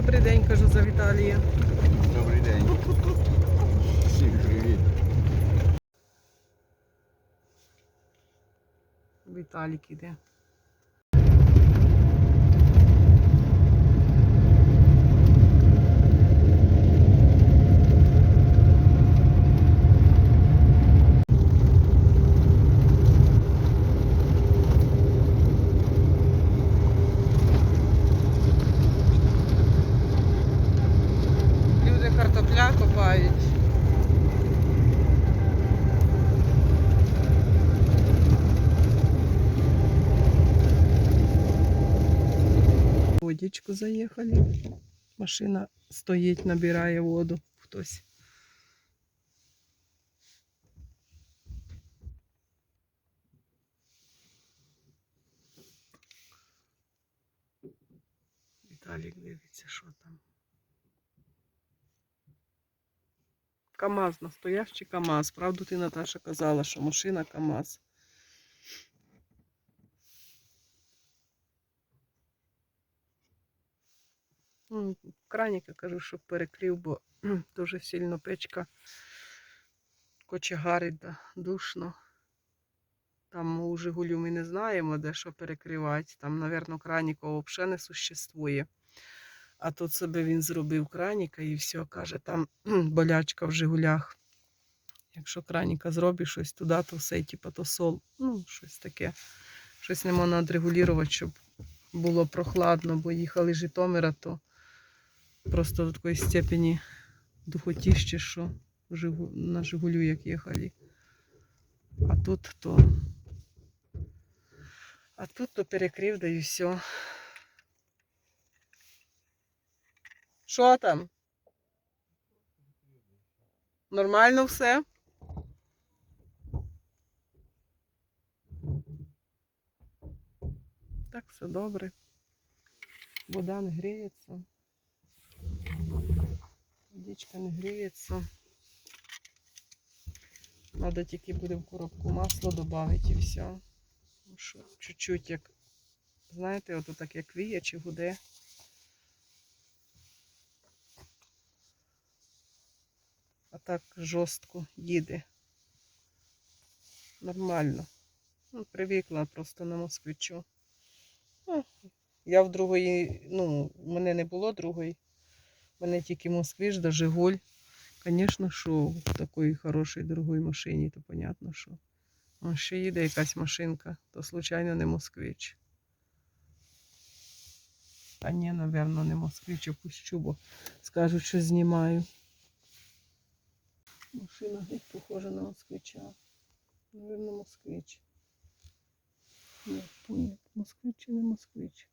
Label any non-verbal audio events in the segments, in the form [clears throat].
Добрий день, кажу за Віталія. Добрий день. Всім привіт. Віталік іде. Люди картопля копають. Водичку заїхали. Машина стоїть, набирає воду. Хтось. Віталік дивиться, що там. КАМАЗ, настоящий КАМАЗ. Правду ти, Наташа, казала, що машина КАМАЗ. Ну, Краніка кажу, щоб перекрив, бо [clears throat] дуже сильно печка кочегарить, душно. Там у Жигулю ми не знаємо, де що перекривати. Там, напевно, краніка взагалі не существує. А тут себе він зробив краніка і все, каже, там [clears throat] болячка в Жигулях. Якщо краніка зробить щось туди, то все, типу, то сол. Ну, щось таке. Щось не можна відрегулювати, щоб було прохладно, бо їхали з Житомира, то просто до такої степені духотіще, що на Жигулю як їхали. А тут то. А тут то перекрив, да і все. Що там? Нормально все? Так, все добре. Вода не гріється. Водичка не гріється. Надо тільки буде в коробку масло додати і все. Ну чуть-чуть як, знаєте, ото так як віє чи гуде. А так жорстко їде. Нормально. Ну, привикла просто на москвичу. Ну, я в другої, ну, в мене не було другої. Мене тільки москвич да Жигуль. Звісно, що в такій хорошій дорогій машині, то понятно, що. А ще їде якась машинка, то случайно не москвич. А ні, напевно, не москвич, а пущу, бо скажуть, що знімаю. Машина геть похожа на москвича. Наверно, москвич. Ні, москвич чи не москвич.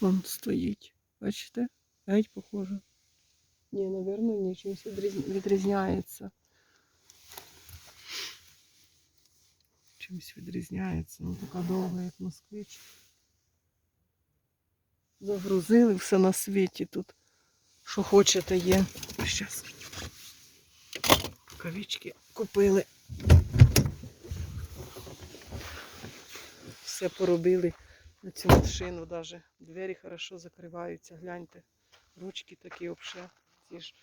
Вон стоїть. Бачите? Геть похоже. Ні, напевно, ні, чимось відрізняється. Чимось відрізняється. Ну, така довга, як москвич. Загрузили все на світі тут. Що хочете є. Щас. Рукавички купили. Все поробили на цю машину даже. Двері хорошо закриваються, гляньте. Ручки такі взагалі. Ці ж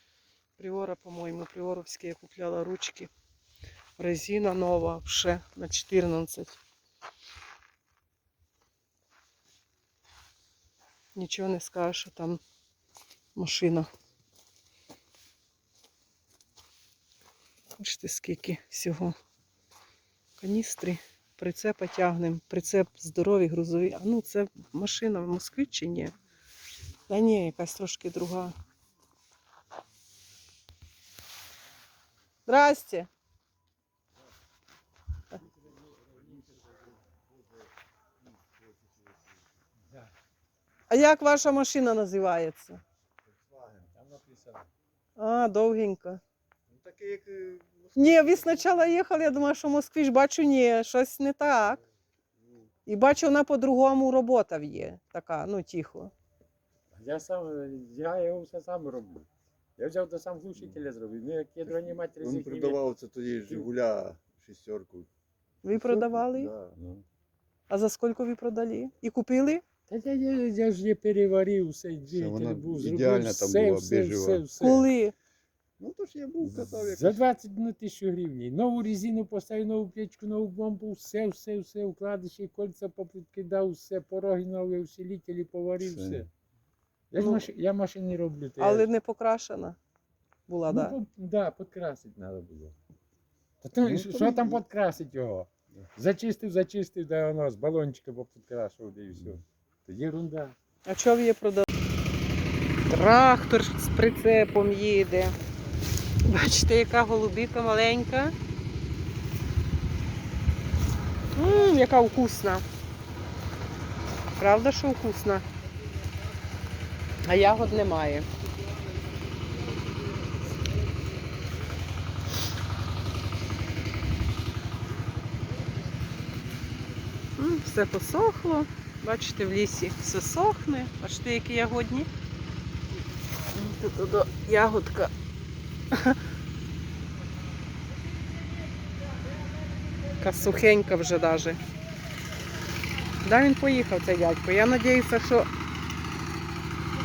по-моєму, Приоровські я купляла ручки. Резина нова, вже на 14. Нічого не скажеш, що там машина. Бачите, скільки всього. Каністри, прицепа тягнемо, прицеп здоровий, грузовий. А ну це машина в Москві чи ні? Та ні, якась трошки друга. Здрасте. А як ваша машина називається? А, е, Ні, ви спочатку їхали, я думала, що москвич, бачу, ні, щось не так. І бачу, вона по-другому робота є. Така, ну, тихо. Я сам, я його все сам роблю. Я взяв до сам глушителя зробив. Ну, як ядерні матері Він продавав це тоді Жигуля шістерку. Ви продавали? Да. Ну, А за скільки ви продали? І купили? Та я, я, я ж не переварив все, двигатель вона був, зробив там все, була, все, біжева. все, все. Коли? Ну то ж я був казав, як За 20 на тисячу гривень. Нову резину поставив, нову печку, нову бомбу, все, все, все, вкладиші, кольця попідкидав, все, пороги нові, усилителі поварив, Все. все. Я, ж Ну, маши, я машини роблю. то Але я, не покрашена була, ну, так? Да? да, підкрасити треба було. Та то, Ну, що то там підкрасити його? Зачистив, зачистив, да воно з балончика попідкрашував, да і все. Та єрунда. А чого ви її продали? Трактор з прицепом їде. Бачите, яка голубіка маленька. Ммм, яка вкусна. Правда, що вкусна? А ягод немає. Все посохло. Бачите, в лісі все сохне. Бачите, які ягодні. Тут ягодка. Така сухенька вже даже. Да, він поїхав цей дядько. Я сподіваюся, що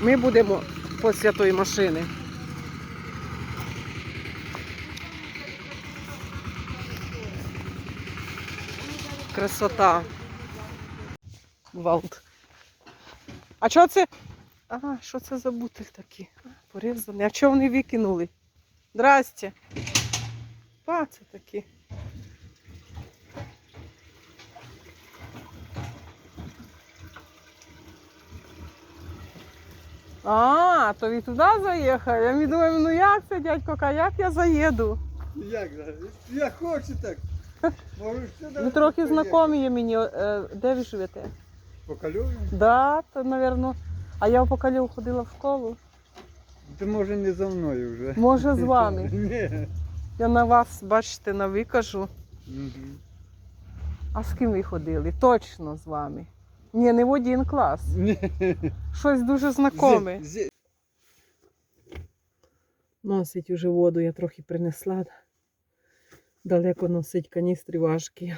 ми будемо після тої машини. Красота. Гвалт. А чого це? А, що це за бутиль такі? Порізаний. А чого вони викинули? Здрасте. Па, це такі. А, то ви туди заїхали? Я мені думаю, ну як це, дядько, Ка, як я заїду? Як, же? як хоче так. Можеш сюди. Ви трохи знайомі є мені. Е, Де ви живете? Покалюємо? Да, то, напевно. А я в Покалів ходила в школу. Ти може не за мною вже. Може, з [laughs] вами. Ні. Я на вас, бачите, навикажу. Мгм. А з ким ви ходили? Точно з вами. Ні, не в один клас. Щось дуже знакоме. Носить уже воду, я трохи принесла. Далеко носить каністри важкі.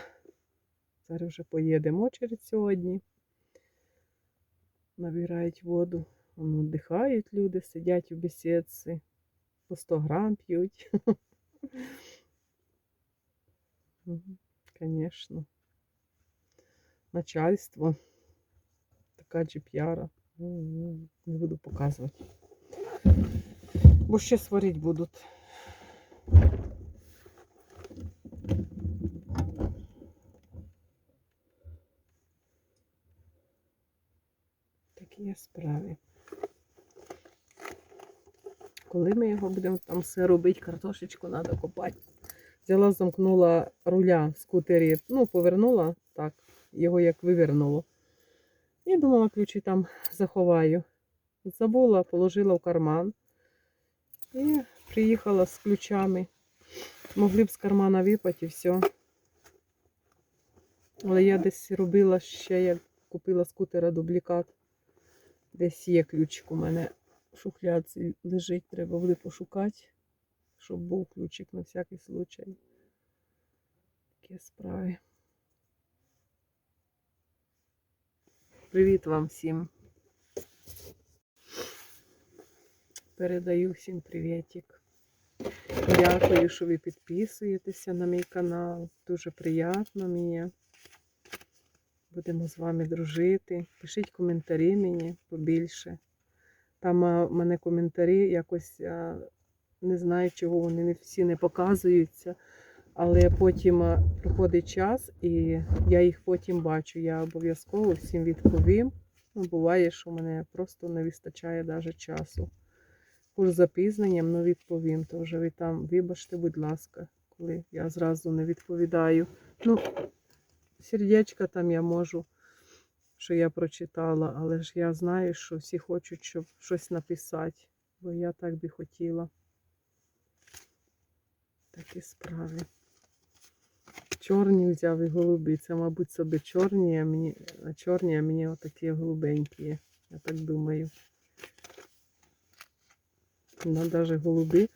Зараз вже поїдемо очередь сьогодні. Набирають воду. Вон віддихають люди, сидять у бесідці. По 100 грам п'ють. [laughs] Звісно. Начальство. Така джип'яра. Не буду показувати. Бо ще сварить будуть. Такі є справи. Коли ми його будемо там все робити, картошечку треба копати. Взяла, замкнула руля в скутері, ну, повернула так, його як вивернуло. І думала, ключі там заховаю. Забула, положила в карман. І приїхала з ключами. Могли б з кармана випати і все. Але я десь робила ще, як купила скутера дублікат. Десь є ключик у мене в шухлядці лежить, треба буде пошукати, щоб був ключик на всякий случай. Такі справи. Привіт вам всім. Передаю всім привітик. Дякую, що ви підписуєтеся на мій канал. Дуже приємно мені. Будемо з вами дружити. Пишіть коментарі мені побільше. Там а, в мене коментарі якось а, не знаю, чого вони всі не показуються. Але потім проходить час і я їх потім бачу. Я обов'язково всім відповім. Ну, буває, що мене просто не вистачає навіть часу. Хоч запізненням, ну відповім. То вже ви там, вибачте, будь ласка, коли я зразу не відповідаю. Ну, сердечка там я можу, що я прочитала, але ж я знаю, що всі хочуть, щоб щось написати, бо я так би хотіла. Такі справи. Чорні взяв і голубі. Це, мабуть, собі чорні, а мені, а чорні, а мені отакі голубенькі. Я так думаю. Ну, навіть голуби,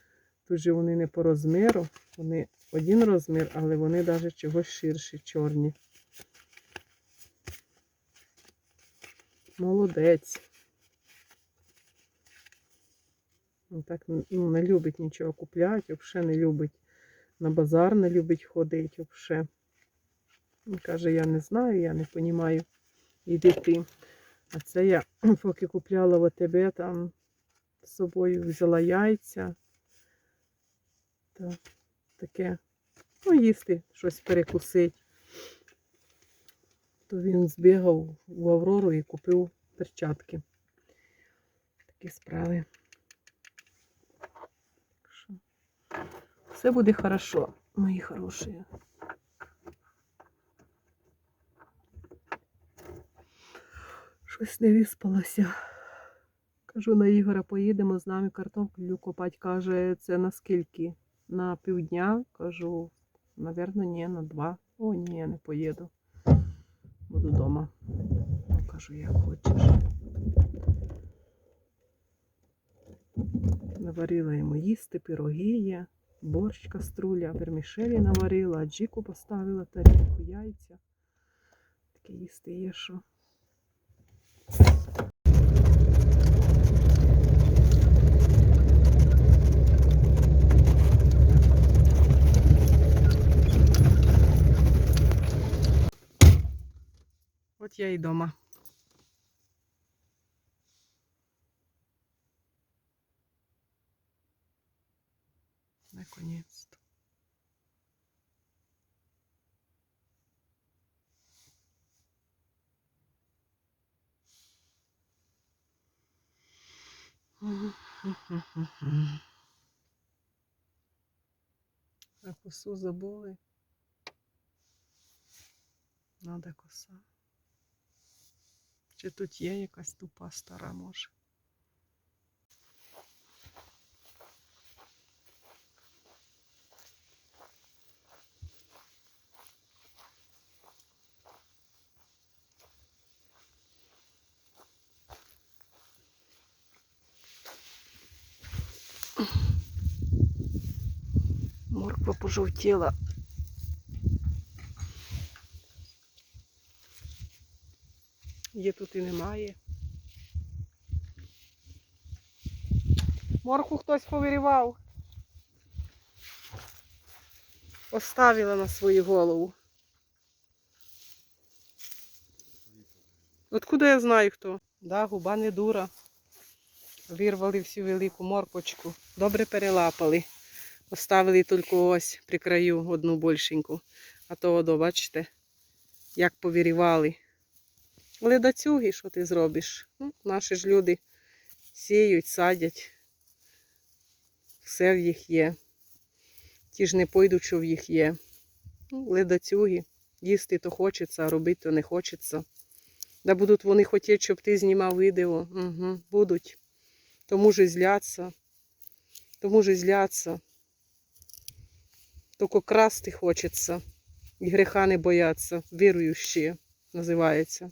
тут же вони не по розміру, вони один розмір, але вони навіть чогось ширші, чорні. Молодець. Ну, так ну, не любить нічого купляти, взагалі не любить на базар, не любить ходити взагалі. Він каже, я не знаю, я не розумію. Іди ти. А це я [clears throat] поки купляла в АТБ, там з собою взяла яйця. Та, таке. Ну, їсти, щось перекусити. То він збігав в Аврору і купив перчатки. Такі справи. Так що Все буде хорошо, мої хороші. Щось не виспалася. Кажу, на Ігора поїдемо з нами картоплю копати. Каже, це на скільки? На півдня. Кажу, напевно, ні, на два. О, ні, не поїду. Буду вдома. Кажу, як хочеш. Наварила йому їсти, пироги є, борщ каструля, вермішелі наварила, аджіку поставила, тарілку, яйця. Таке їсти є, що. От я і дома. Наконец-то. [laughs] А косу забули. Надо коса. Чи тут є якась тупа стара може? Морква пожовтіла. Є тут і немає. Морку хтось повирівав. Поставила на свою голову. Откуда я знаю хто? Да, губа не дура. Вирвали всю велику морквочку. Добре перелапали. Оставили тільки ось при краю одну більшеньку. А то одо, бачите, як повирівали. Ледацюги, що ти зробиш? Ну, наші ж люди сіють, садять. Все в їх є. Ті ж не пойдуть, що в їх є. Ну, ледацюги. Їсти то хочеться, а робити то не хочеться. Да будуть вони хотіти, щоб ти знімав відео. Угу, будуть. Тому ж і зляться. Тому ж зляться. Тільки красти хочеться. І гріха не бояться. Віруючі називається.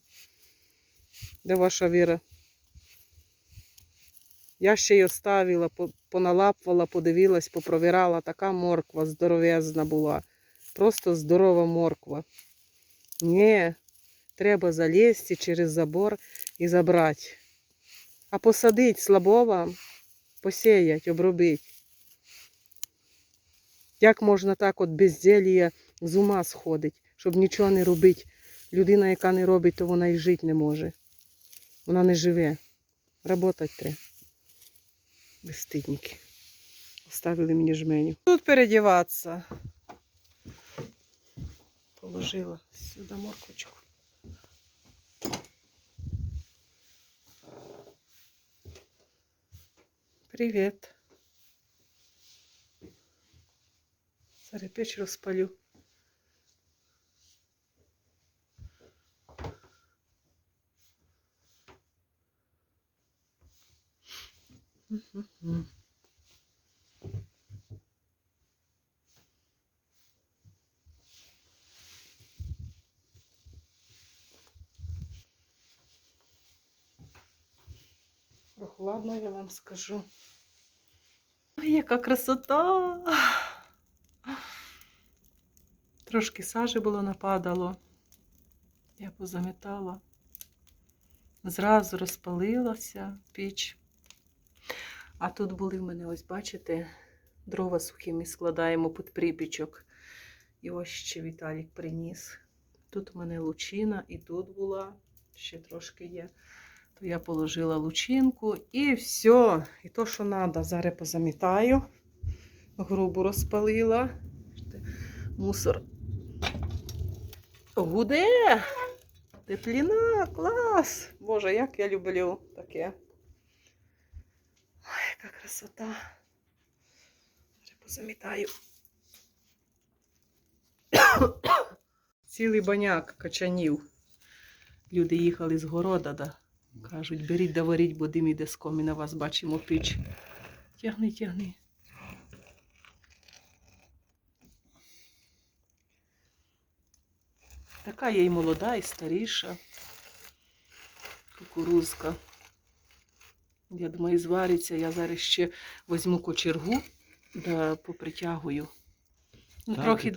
Де ваша віра? Я ще й оставила, по- поналапувала, подивилась, попровірала. Така морква здоровезна була. Просто здорова морква. Ні, треба залізти через забор і забрати. А посадить слабого, посіять, обробить. Як можна так от безділія з ума сходить, щоб нічого не робити? Людина, яка не робить, то вона і жити не може. Вона не живе. Работать треба. Безстидники. Оставили мені жменю. Тут передіватися. Положила сюди морквочку. Привіт. Зараз печ розпалю. Мгм. Прохладно, я вам скажу. Ой, яка красота! Трошки сажі було нападало. Я позамітала. Зразу розпалилася піч. А тут були в мене, ось бачите, дрова сухі ми складаємо під припічок. І ось ще Віталік приніс. Тут у мене лучина, і тут була, ще трошки є. То я положила лучинку і все. І то, що треба, зараз позамітаю. Грубу розпалила. Мусор гуде. Тепліна, клас! Боже, як я люблю таке. Ой, яка красота. Зараз позамітаю. Цілий баняк качанів. Люди їхали з города, да. кажуть, беріть да варіть, бо дим іде з коміна, вас бачимо піч. Тягни, тягни. Така є і молода, і старіша. Кукурузка. Я думаю, звариться. Я зараз ще візьму кочергу да попритягую. Ну, Так, трохи,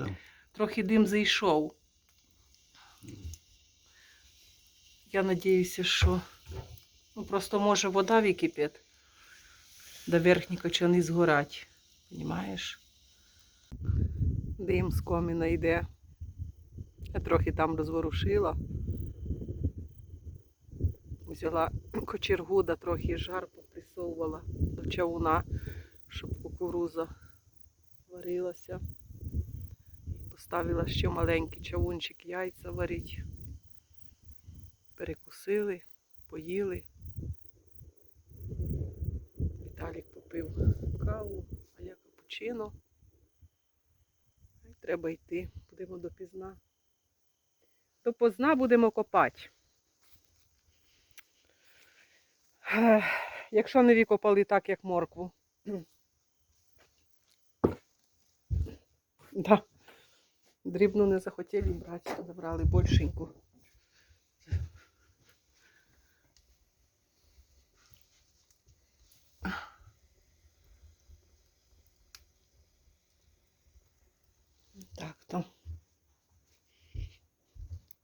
трохи дим зайшов. Я надіюся, що ну, просто може вода википить, да верхні качани згорать. Понімаєш? Дим з коміна йде. Я трохи там розворушила. Взяла кочергу, да трохи жар поприсовувала до чавуна, щоб кукуруза варилася. Поставила ще маленький чавунчик яйця варить. Перекусили, поїли. Віталік попив каву, а я капучино. Треба йти, будемо допізна. Допозна будемо копати. Якщо не викопали так, як моркву. [clears throat] Да. Дрібну не захотіли брати, то забрали більшеньку. Так, там.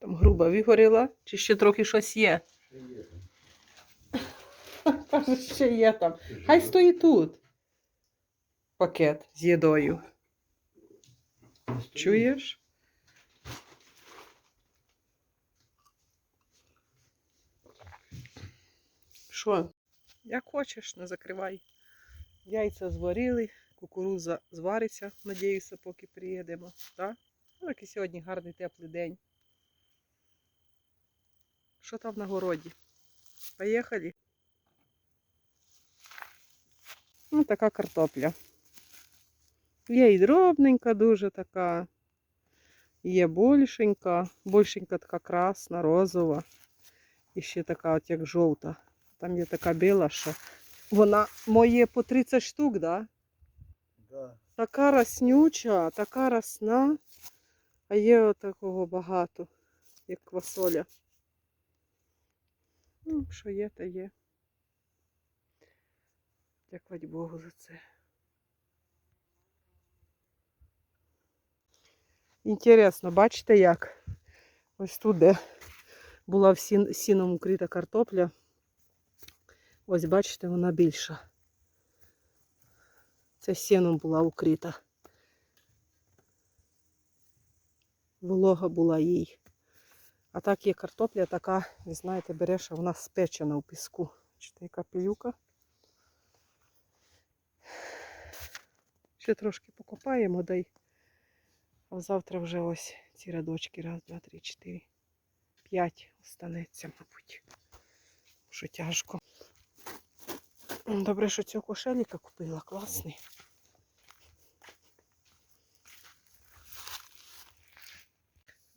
Там груба вигоріла, чи ще трохи щось є? Каже, ще є там. Хай стоїть тут. Пакет з їдою. Чуєш? Що? Як хочеш, не закривай. Яйця зварили, кукуруза звариться, надіюся, поки приїдемо. Так? Ну, який сьогодні гарний теплий день. Що там на городі? Поїхали. Ну, така картопля. Є і дробненька, дуже така. Є більшенька, більшенька така красна, розова. І ще така, от як жовта. Там є така біла, що вона моє по 30 штук, да? Да. Така роснюча, така росна. А є от такого багато, як квасоля. Ну, що є, то є. Дякувати Богу за це. Інтересно, бачите як? Ось тут, де була всі- сіном укрита картопля. Ось бачите, вона більша. Це сіном була укрита. Волога була їй. А так є картопля така, ви знаєте, береш, а вона спечена у піску. Бачите, яка пилюка. Ще трошки покопаємо, дай. А завтра вже ось ці рядочки. Раз, два, три, чотири, п'ять останеться, мабуть. Що тяжко. Добре, що цього кошеліка купила, класний.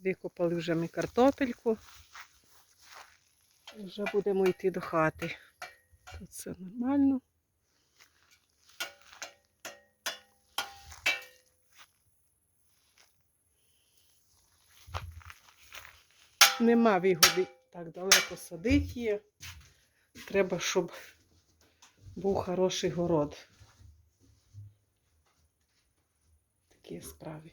Викопали вже ми картопельку. Вже будемо йти до хати. Тут все нормально. Нема вигоди так далеко садити її. Треба, щоб був хороший город. Такі справи.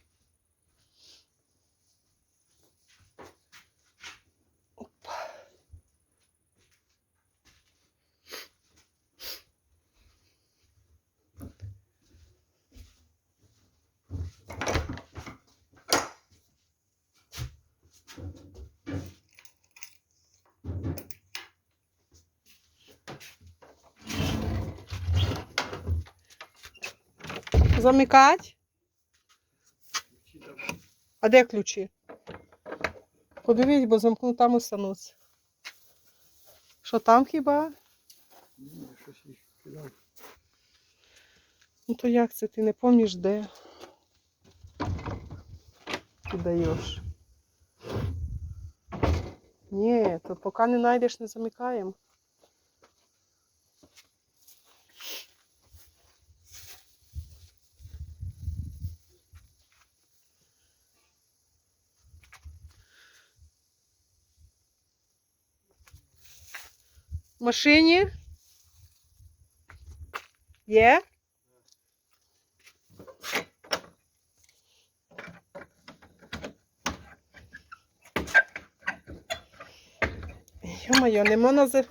Замикать? А де ключі? Подивись, бо замкну там остануться. Що там хіба? Ні, щось їх кидав. Ну то як це? Ти не пам'ятаєш де? Ти даєш. Ні, то поки не знайдеш, не замикаємо. Машині? Є? Йо-моє, нема можна за...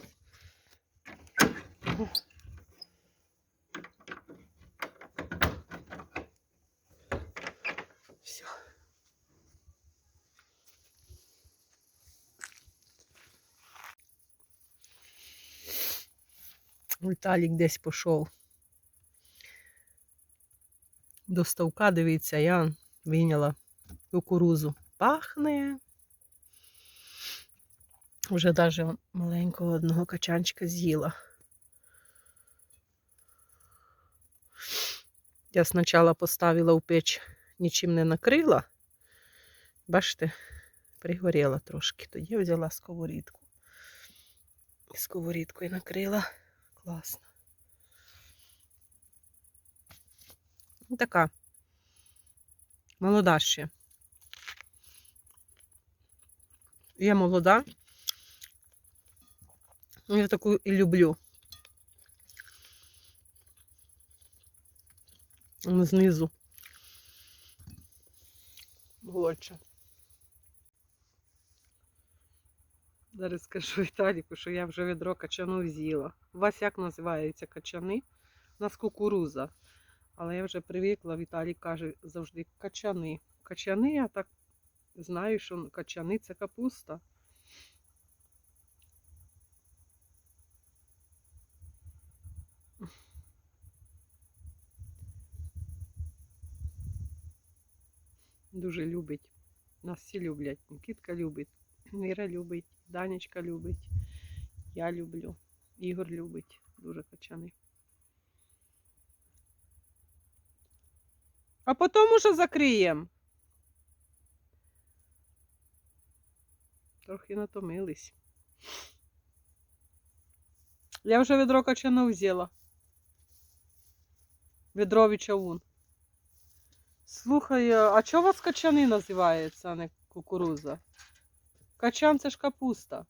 Все. Віталік десь пішов. До ставка, дивіться, я вийняла кукурузу. Пахне. Вже навіть маленького одного качанчика з'їла. Я спочатку поставила в печ, нічим не накрила. Бачите, пригоріла трошки. Тоді взяла сковорідку. І накрила. Класно. Ну, Така. Молода ще. Я молода. Я таку і люблю. Знизу. Молодша. Зараз скажу [laughs] Віталіку, що я вже відро качану з'їла. У вас як називаються качани? У нас кукуруза. Але я вже привикла, Віталій каже завжди качани. Качани, я так знаю, що качани це капуста. Дуже любить. Нас всі люблять. Нікітка любить, Міра любить, Данечка любить. Я люблю. Ігор любить. Дуже качани. А потім уже закриємо. Трохи натомились. Я вже відро качану взяла. Відро відчавун. Слухай, а чого у вас качани називаються, а не кукуруза? Качан це ж капуста.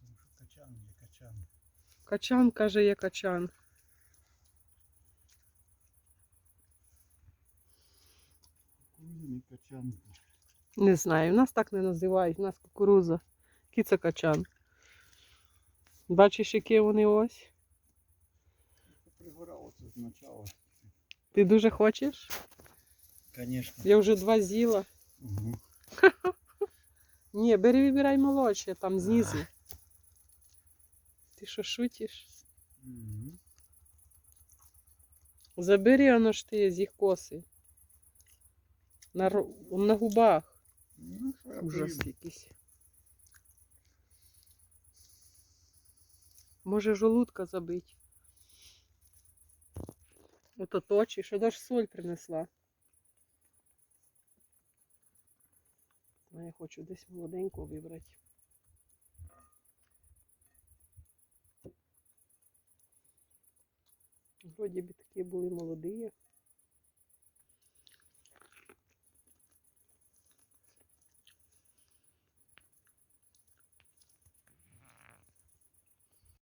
Тому що качан є качан. Качан каже, є качан. Кукурузний качан. Не знаю, у нас так не називають, у нас кукуруза. Який це качан? Бачиш, які вони ось? Пригорало це означало. Ти дуже хочеш? Звісно. Я вже два з'їла. Угу. Ні, бери вибирай молодше, там знизу. Ти що шутиш? Забери воно ж ти з їх коси. На, на губах. Ну, Ужас якийсь. Може желудка забить. Ото точі, що даже соль принесла. А я хочу десь молоденьку вибрати. Вроді б такі були молоді.